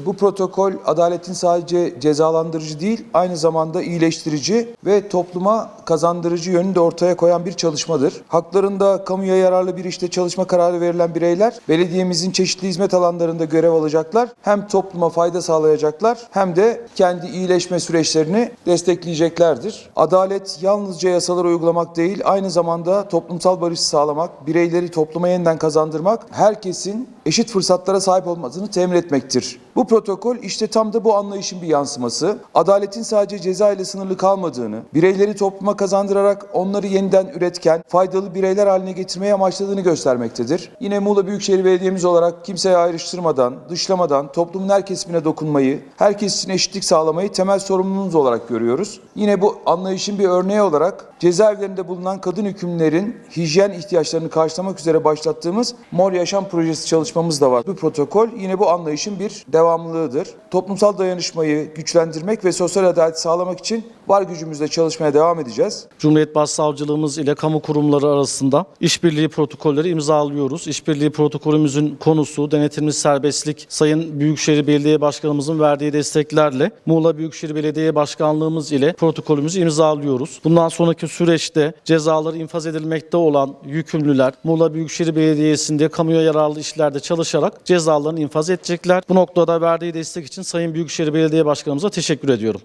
Bu protokol adaletin sadece cezalandırıcı değil, aynı zamanda iyileştirici ve topluma kazandırıcı yönünü de ortaya koyan bir çalışmadır. Haklarında kamuya yararlı bir işte çalışma kararı verilen bireyler belediyemizin çeşitli hizmet alanlarında görev alacaklar. Hem topluma fayda sağlayacaklar hem de kendi iyileşme süreçlerini destekleyeceklerdir. Adalet yalnızca yasaları uygulamak değil, aynı zamanda toplumsal barış sağlamak, bireyleri topluma yeniden kazandırmak, herkesin eşit fırsatlara sahip olmasını temin etmektir. Bu protokol işte tam da bu anlayışın bir yansıması. Adaletin sadece ceza ile sınırlı kalmadığını, bireyleri topluma kazandırarak onları yeniden üretken, faydalı bireyler haline getirmeye amaçladığını göstermektedir. Yine Muğla Büyükşehir Belediye'miz olarak kimseye ayrıştırmadan, dışlamadan toplumun her kesimine dokunmayı, herkes için eşitlik sağlamayı temel sorumluluğumuz olarak görüyoruz. Yine bu anlayışın bir örneği olarak cezaevlerinde bulunan kadın hükümlerin hijyen ihtiyaçlarını karşılamak üzere başlattığımız Mor Yaşam Projesi çalışmamız da var. Bu protokol yine bu anlayışın bir devamlılığıdır. Toplumsal dayanışmayı güçlendirmek ve sosyal adalet sağlamak için var gücümüzle çalışmaya devam edeceğiz. Cumhuriyet Başsavcılığımız ile kamu kurumları arasında işbirliği protokolleri imzalıyoruz. İşbirliği protokolümüzün konusu denetimli serbestlik. Sayın Büyükşehir Belediye Başkanımızın verdiği desteklerle Muğla Büyükşehir Belediye Başkanlığımız ile protokolümüzü imzalıyoruz. Bundan sonraki süreçte cezaları infaz edilmekte olan yükümlüler Muğla Büyükşehir Belediyesi'nde kamuya yararlı işlerde çalışarak cezalarını infaz edecekler. Bu noktada verdiği destek için Sayın Büyükşehir Belediye Başkanımıza teşekkür ediyorum.